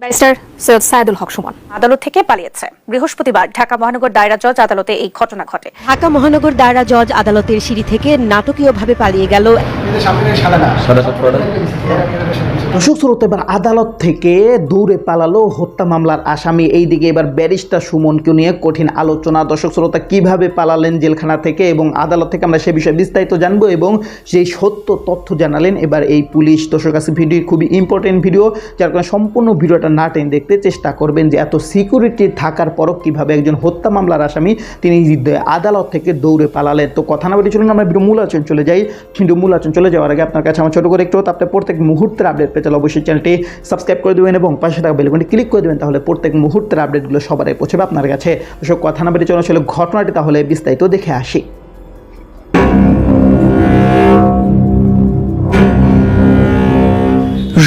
Barrister Syed Saidul Haque Sumon. আদালত থেকে পালিয়েছে। বৃহস্পতিবার ঢাকা মহানগর দায়রা জজ আদালতে এই ঘটনা ঘটে। ঢাকা মহানগর দায়রা জজ আদালতের সিঁড়ি থেকে নাটকীয়ভাবে পালিয়ে গেল। দর্শক শ্রোতা, এবার আদালত থেকে দৌড়ে পালালো হত্যা মামলার আসামি। এইদিকে এবার ব্যারিস্টার সুমনকে নিয়ে কঠিন আলোচনা। দর্শক শ্রোতা, কীভাবে পালালেন জেলখানা থেকে এবং আদালত থেকে আমরা সে বিষয়ে বিস্তারিত জানব এবং সেই সত্য তথ্য জানালেন এবার এই পুলিশ। দর্শক কাছে ভিডিও খুবই ইম্পর্টেন্ট ভিডিও যার কারণে সম্পূর্ণ ভিডিওটা না টেনে দেখতে চেষ্টা করবেন যে এত সিকিউরিটি থাকার পরও কীভাবে একজন হত্যা মামলার আসামি তিনি আদালত থেকে দৌড়ে পালালেন। তো কথা না বলে চলুন, আমরা মূল আচরণ চলে যাই। ভিডিও মূল আচরণ চলে যাওয়ার আগে আপনার কাছে আমার ছোটো করে একটু আপনার প্রত্যেক মুহূর্তের আপডেট পেতে চাইলে অবশ্যই চ্যানেলটি সাবস্ক্রাইব করে দেবেন এবং পাশে থাকা বেলবনটি ক্লিক করে দেবেন, তাহলে প্রত্যেক মুহূর্তের আপডেটগুলো সবার আগে পৌঁছবে আপনার কাছে। দর্শক কথা না বেরিয়ে চলুন আসলে ঘটনাটি, তাহলে বিস্তারিত দেখে আসি।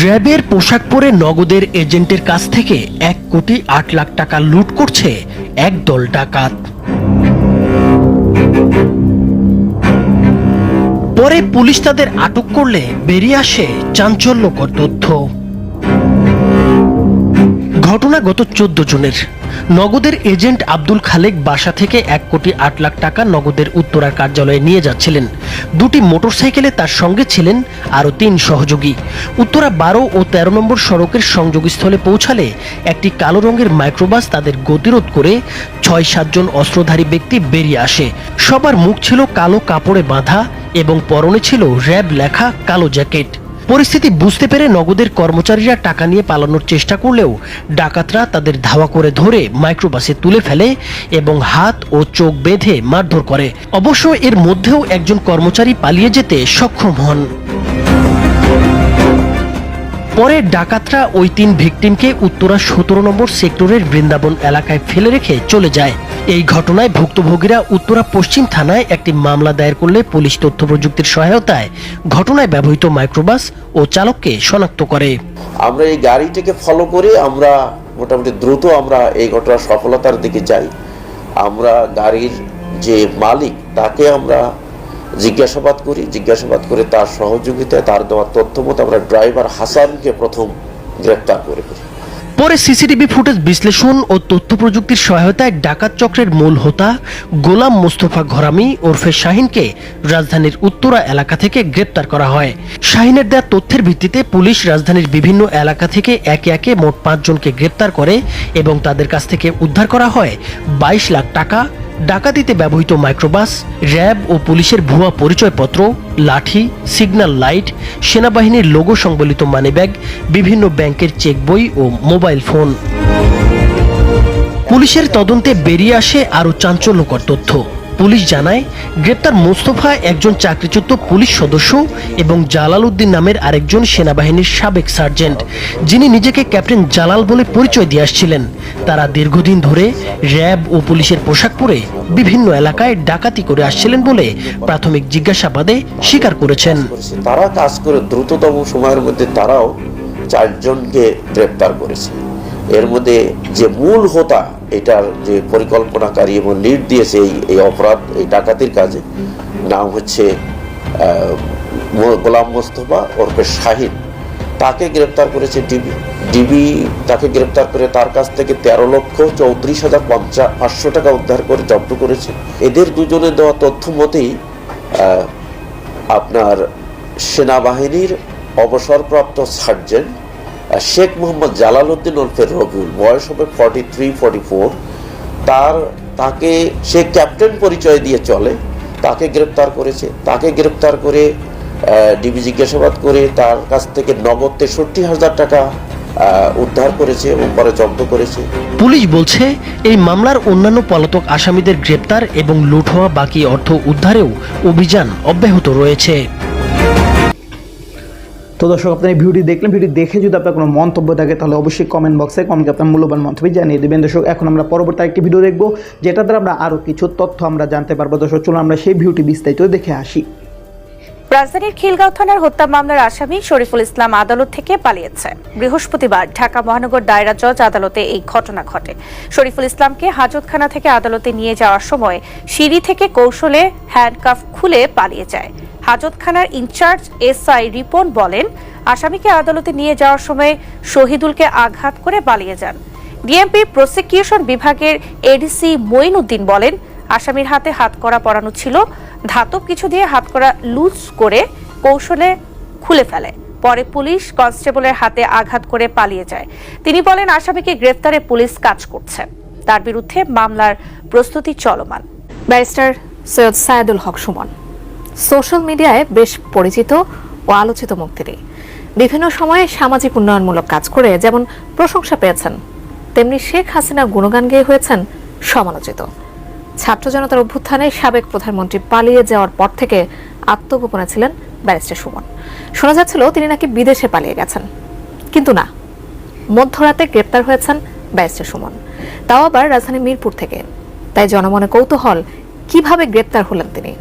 র্যাবের পোশাক পরে নগদের এজেন্টের কাছ থেকে এক কোটি আট লাখ টাকা লুট করছে এক দল ডাকাত। পরে পুলিশ তাদের আটক করলে বেরিয়ে আসে চাঞ্চল্যকর তথ্য। ঘটনা গত চোদ্দ জনের। নগদের এজেন্ট আব্দুল খালেক বাসা থেকে এক কোটি আট লাখ টাকা নগদের উত্তরার কার্যালয়ে নিয়ে যাচ্ছিলেন। দুটি মোটরসাইকেলে তার সঙ্গে ছিলেন আরও তিন সহযোগী। উত্তরা বারো ও তেরো নম্বর সড়কের সংযোগস্থলে পৌঁছালে একটি কালো রঙের মাইক্রোবাস তাদের গতিরোধ করে ছয় সাতজন অস্ত্রধারী ব্যক্তি বেরিয়ে আসে। সবার মুখ ছিল কালো কাপড়ে বাঁধা এবং পরনে ছিল র্যাব লেখা কালো জ্যাকেট। পরিস্থিতি বুঝতে পেরে নগদের কর্মচারীরা টাকা নিয়ে পালানোর চেষ্টা করলেও ডাকাতরা তাদের ধাওয়া করে ধরে মাইক্রোবাসে তুলে ফেলে এবং হাত ও চোখ বেঁধে মারধর করে। অবশ্য এর মধ্যেও একজন কর্মচারী পালিয়ে যেতে সক্ষম হন। পরে ডাকাতরা ওই তিন ভিকটিমকে উত্তরা সতেরো নম্বর সেক্টরের বৃন্দাবন এলাকায় ফেলে রেখে চলে যায়। এই ঘটনায় ভুক্তভোগীরা উত্তরা পশ্চিম থানায় একটি মামলা দায়ের করলে পুলিশ তথ্য প্রযুক্তির সহায়তায় ঘটনায় ব্যবহৃত মাইক্রোবাস ও চালককে শনাক্ত করে। আমরা এই গাড়িটিকে ফলো করে আমরা মোটামুটি দ্রুত আমরা এই ঘটনার সফলতার দিকে যাই। আমরা গাড়ির যে মালিক, তাকে আমরা জিজ্ঞাসাবাদ করি, জিজ্ঞাসাবাদ করে তার সহযোগিতায়, তার দেওয়া তথ্য মতো আমরা ড্রাইভার হাসানকে প্রথম গ্রেপ্তার করে ফেলি। পরে সিসিটিভি ফুটেজ বিশ্লেষণ ও তথ্য প্রযুক্তির সহায়তায় ডাকাত চক্রের মূল হোতা গোলাম মোস্তফা ঘরামি ওরফে শাহিনকে রাজধানীর উত্তরা এলাকা থেকে গ্রেপ্তার করা হয়। শাহিনের দেওয়া তথ্যের ভিত্তিতে পুলিশ রাজধানীর বিভিন্ন এলাকা থেকে একে একে মোট পাঁচজনকে গ্রেপ্তার করে এবং তাদের কাছ থেকে উদ্ধার করা হয়। বাইশ লাখ টাকা, ডাকাতিতে ব্যবহৃত মাইক্রোবাস, র্যাব ও পুলিশের ভুয়া পরিচয়পত্র, লাঠি, সিগন্যাল লাইট, সেনাবাহিনীর লোগো সংবলিত মানিব্যাগ, বিভিন্ন ব্যাংকের চেক বই ও মোবাইল ফোন। পুলিশের তদন্তে বেরিয়ে আসে আরও চাঞ্চল্যকর তথ্য। পুলিশ জানায়, গ্রেপ্তার মোস্তফা একজন চাকরিচ্যুত পুলিশ সদস্য এবং জালাল উদ্দিন নামের আরেকজন সেনাবাহিনীর সাবেক সার্জেন্ট, যিনি নিজেকে ক্যাপ্টেন জালাল বলে পরিচয় দিয়ে আসছিলেন। তারা দীর্ঘদিন ধরে র্যাব ও পুলিশের পোশাক পরে বিভিন্ন এলাকায় ডাকাতি করে আসছিলেন বলে প্রাথমিক জিজ্ঞাসাবাদে স্বীকার করেছেন। তারা কাজ করে দ্রুততম সময়ের মধ্যে তারাও চারজনকে গ্রেপ্তার করেছে। এর মধ্যে যে মূল হোতা, এটার যে পরিকল্পনাকারী এবং লিড দিয়েছে এই এই অপরাধ, এই ডাকাতির কাজে, নাম হচ্ছে গোলাম মোস্তফা ওরফে শাহিন। তাকে গ্রেপ্তার করেছে ডিবি। ডিবি তাকে গ্রেপ্তার করে তার কাছ থেকে তেরো লক্ষ চৌত্রিশ হাজার পঞ্চাশ পাঁচশো টাকা উদ্ধার করে জব্দ করেছে। এদের দুজনের দেওয়া তথ্য মতেই আপনার সেনাবাহিনীর অবসরপ্রাপ্ত সার্জেন্ট শেখ মোহাম্মদ জালাল উদ্দিন ওরফে রবিউল। বয়স হবে ফর্টি থ্রি ফর্টি ফোর তার, তাকে, সে ক্যাপ্টেন পরিচয় দিয়ে চলে। তাকে গ্রেপ্তার করেছে। তাকে গ্রেপ্তার করে ডিবি জিজ্ঞাসাবাদ করে তার কাছ থেকে নগদ তেষট্টি হাজার টাকা উদ্ধার করেছে এবং পরে জব্দ করেছে। পুলিশ বলছে, এই মামলার অন্যান্য পলাতক আসামিদের গ্রেপ্তার এবং লুট হওয়া বাকি অর্থ উদ্ধারেও অভিযান অব্যাহত রয়েছে। তো দর্শক, আপনার এই ভিডিওটি দেখলেন ভিডিও দেখে যদি আপনার কোনো মন্তব্য থাকে, তাহলে অবশ্যই কমেন্ট বক্সে কমেন্ট আপনার মূল্যবান মন্তব্য জানিয়ে দেবেন। দর্শক, এখন আমরা পরবর্তী একটি ভিডিও দেখব, যেটা দ্বারা আমরা আরও কিছু তথ্য আমরা জানতে পারব। দর্শক, চলুন আমরা সেই ভিডিওটি বিস্তারিত দেখে আসি। রাজধানীর খিলগাঁও থানার হত্যা মামলার আসামি শরীফুল ইসলাম আদালত থেকে পালিয়েছে। বৃহস্পতিবার ঢাকা মহানগর দায়রা জজ আদালতে এই ঘটনা ঘটে। শরীফুল ইসলামকে হাজতখানা থেকে আদালতে নিয়ে যাওয়ার সময় সিঁড়ি থেকে কৌশলে হ্যান্ডকাফ খুলে পালিয়ে যায়। হাজতখানার ইনচার্জ এসআই রিপন বলেন, আসামিকে আদালতে নিয়ে যাওয়ার সময় শহীদুলকে আঘাত করে পালিয়ে যান। ডিএমপি প্রসিকিউশন বিভাগের এডিসি মঈন উদ্দিন বলেন, আসামির হাতে হাতকড়া পরানো ছিল। ধাতব কিছু দিয়ে হাতকড়া লুজ করে কৌশলে খুলে ফেলে। পরে পুলিশ কনস্টেবলের হাতে আঘাত করে পালিয়ে যায়। তিনি বলেন, আসামিকে গ্রেফতারে পুলিশ কাজ করছে। তার বিরুদ্ধে মামলার প্রস্তুতি চলমান। ব্যারিস্টার সৈয়দ সায়েদুল হক সুমন। সোশ্যাল মিডিয়ায় বেশ পরিচিত ও আলোচিত মুখ তিনি বিভিন্ন সময়ে সামাজিক উন্নয়নমূলক কাজ করে যেমন প্রশংসা পেয়েছেন, তেমনি শেখ হাসিনা গুণগান গেয়ে হয়েছেন সমালোচিত। ছাত্র জনতার অভ্যুত্থানে সাবেক প্রধানমন্ত্রী পালিয়ে যাওয়ার পর থেকে আত্মগোপনে ছিলেন ব্যারিস্টার সুমন। শোনা যাচ্ছিল তিনি নাকি বিদেশে পালিয়ে গেছেন, কিন্তু না, মধ্যরাতে গ্রেপ্তার হয়েছেন ব্যারিস্টার সুমন। তাও আবার রাজধানী মিরপুর থেকে। তাই জনমনে কৌতূহল, কীভাবে গ্রেপ্তার হলেন তিনি?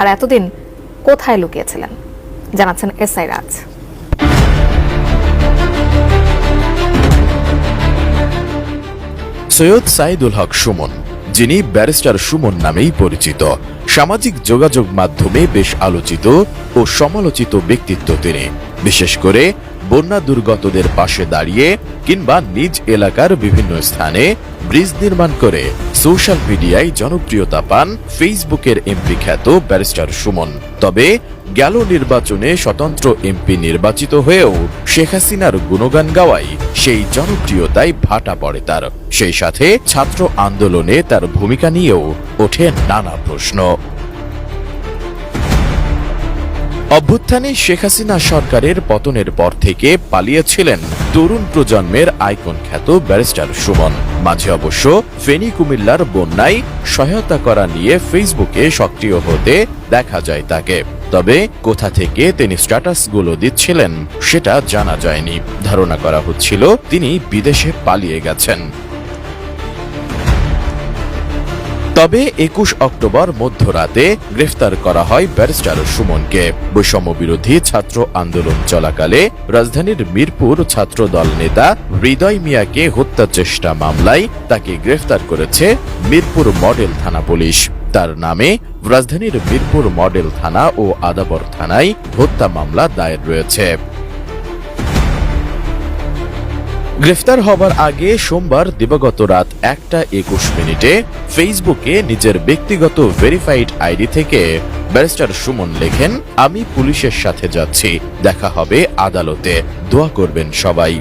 আর এতদিন কোথায় লুকিয়েছিলেন? জানাচ্ছেন এসআই রাজ। সৈয়দ সাইদুল হক সুমন, যিনি ব্যারিস্টার সুমন নামেই পরিচিত, সামাজিক যোগাযোগ মাধ্যমে বেশ আলোচিত ও সমালোচিত ব্যক্তিত্ব তিনি। বিশেষ করে বন্যা দুর্গতদের পাশে দাঁড়িয়ে কিংবা নিজ এলাকার বিভিন্ন স্থানে ব্রিজ নির্মাণ করে সোশ্যাল মিডিয়ায় জনপ্রিয়তা পান ফেসবুকের এমপি খ্যাত ব্যারিস্টার সুমন। তবে গেল নির্বাচনে স্বতন্ত্র এমপি নির্বাচিত হয়েও শেখ হাসিনার গুণগান গাওয়াই সেই জনপ্রিয়তায় ভাটা পড়ে তার। সেই সাথে ছাত্র আন্দোলনে তার ভূমিকা নিয়েও ওঠে নানা প্রশ্ন। অভ্যুত্থানে শেখ হাসিনা সরকারের পতনের পর থেকে পালিয়েছিলেন তরুণ প্রজন্মের আইকন খ্যাত ব্যারিস্টার সুমন। মাঝে অবশ্য ফেনী কুমিল্লার বন্যায় সহায়তা করা নিয়ে ফেসবুকে সক্রিয় হতে দেখা যায় তাকে। তবে কোথা থেকে তিনি স্ট্যাটাসগুলো দিচ্ছিলেন সেটা জানা যায়নি। ধারণা করা হচ্ছিল তিনি বিদেশে পালিয়ে গেছেন। তবে একুশ অক্টোবর মধ্যরাতে গ্রেফতার করা হয় ব্যারিস্টার সুমনকে। বৈষম্য বিরোধী ছাত্র আন্দোলন চলাকালে রাজধানীর মিরপুর ছাত্র দল নেতা হৃদয় মিয়াকে হত্যা চেষ্টা মামলায় তাকে গ্রেফতার করেছে মিরপুর মডেল থানা পুলিশ। তার নামে রাজধানীর মিরপুর মডেল থানা ও আদাবর থানায় হত্যা মামলা দায়ের রয়েছে। গ্রেফতার হবার আগে সোমবার দিবাগত রাত একটা একুশ মিনিটে ফেসবুকে নিজের ব্যক্তিগত ভেরিফাইড আইডি থেকে ব্যারিস্টার সুমন লেখেন, আমি পুলিশের সাথে যাচ্ছি, দেখা হবে আদালতে। দোয়া করবেন সবাই।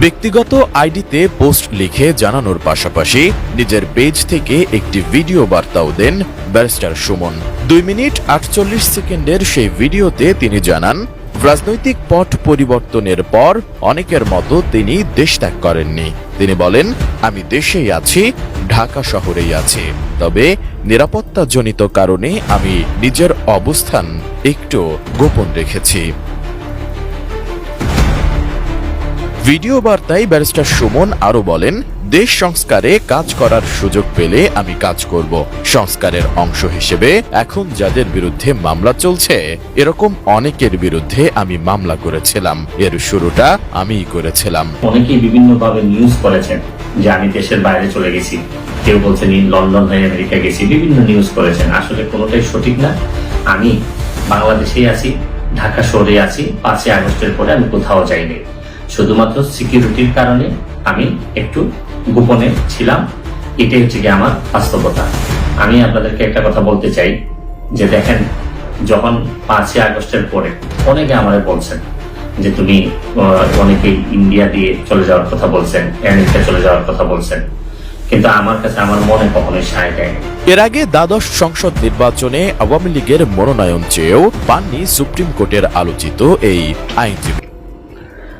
ব্যক্তিগত আইডিতে পোস্ট লিখে জানানোর পাশাপাশি নিজের পেজ থেকে একটি ভিডিও বার্তাও দেন ব্যারিস্টার সুমন। দুই মিনিট আটচল্লিশ সেকেন্ডের সেই ভিডিওতে তিনি জানান রাজনৈতিক পট পরিবর্তনের পর অনেকের মতো তিনি দেশ ত্যাগ করেননি। তিনি বলেন, আমি দেশেই আছি, ঢাকা শহরেই আছি। তবে নিরাপত্তাজনিত কারণে আমি নিজের অবস্থান একটু গোপন রেখেছি। ভিডিও বার্তায় ব্যারিস্টার সুমন আরও বলেন দেশ সংস্কারে কাজ করার সুযোগ পেলে আমি কাজ করব। সংস্কারের অংশ হিসেবে এখন যাদের বিরুদ্ধে মামলা চলছে, এরকম অনেকের বিরুদ্ধে আমি মামলা করেছিলাম। এর শুরুটা আমিই করেছিলাম। অনেকেই বিভিন্নভাবে নিউজ করেছেন যে আমি দেশের বাইরে চলে গেছি। কেউ বলছেন লন্ডন হয়ে আমেরিকা গেছি। বিভিন্ন নিউজ করেছেন। আসলে কোনোটাই সঠিক না। আমি বাংলাদেশেই আছি, ঢাকা শহরে আছি। পাঁচই আগস্টের পরে আমি কোথাও যাইনি। শুধুমাত্র সিকিউরিটির কারণে আমি একটু গোপনে ছিলাম, এটাই হচ্ছে কি আমার বাস্তবতা। আমি আপনাদেরকে একটা কথা বলতে চাই, যে দেখেন, যখন পাঁচই আগস্টের পরে অনেকে আমাদের বলছেন যে তুমি অনেকে ইন্ডিয়া দিয়ে চলে যাওয়ার কথা বলছেন, আমেরিকা চলে যাওয়ার কথা বলছেন, কিন্তু আমার কাছে আমার মনে কখনোই সায় দেয়নি এর আগে দ্বাদশ সংসদ নির্বাচনে আওয়ামী লীগের মনোনয়ন চেয়েও পাননি সুপ্রিম কোর্টের আলোচিত এই আইনজীবী।